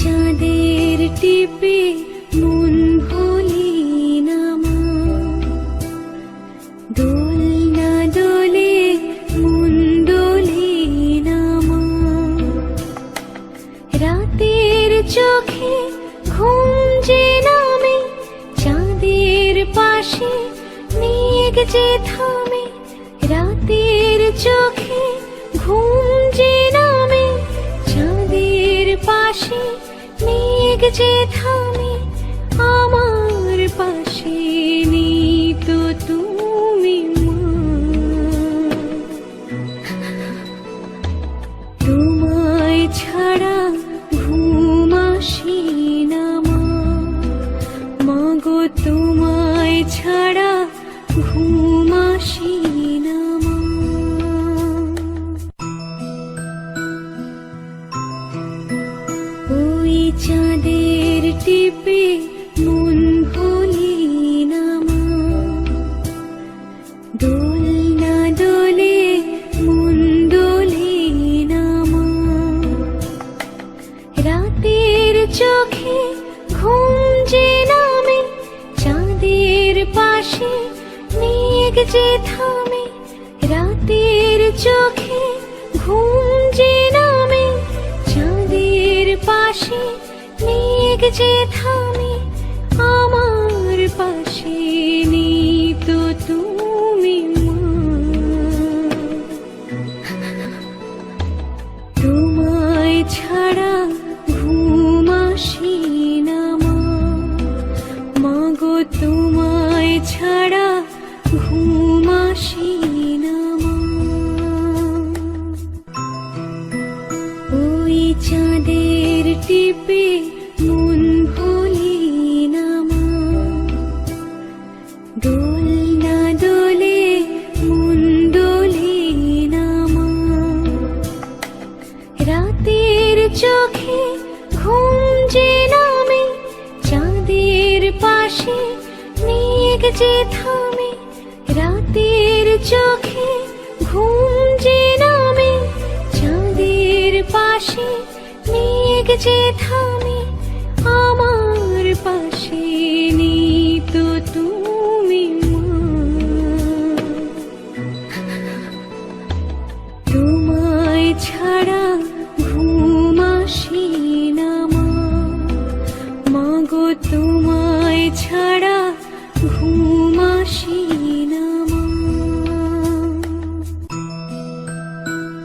চাঁদের টিপে মন ভুলি না মা দোলনা দোলে মন দোলে না মা রাতের চোখে ঘুম যে নামে, চাঁদের পাশে মেঘ যে থামে, রাতের চোখে ঘুম যে নামে, চাঁদের পাশে মেঘ যে থামে আমার পাশে তো তুমি তোমায় ছাড়া ঘুম আসি না মা। মাগো, তোমায় ছাড়া ঘুম আসি চাঁদের টিপে মন ভুলি দোলে মন দোলে রাতের চোখে ঘুম নামে, চাঁদের পাশে মেঘ যে থামে, রাতের চোখে যে থামে আমার পাশে তো তুমি তোমায় ছাড়া ঘুম আসি মাগো, তোমায় ছাড়া ঘুম ওই চাঁদের টিপে দোলনা দোলে মন দোলে না রাতের চোখে ঘুম যে নামে, চাঁদের পাশে মেঘ যে রাতের চোখে ঘুম যে নামে, চাঁদের পাশে মেঘ যে থামে, আমার ছাড়া ঘুম আসে মাগো তোমায় ছাড়া ঘুম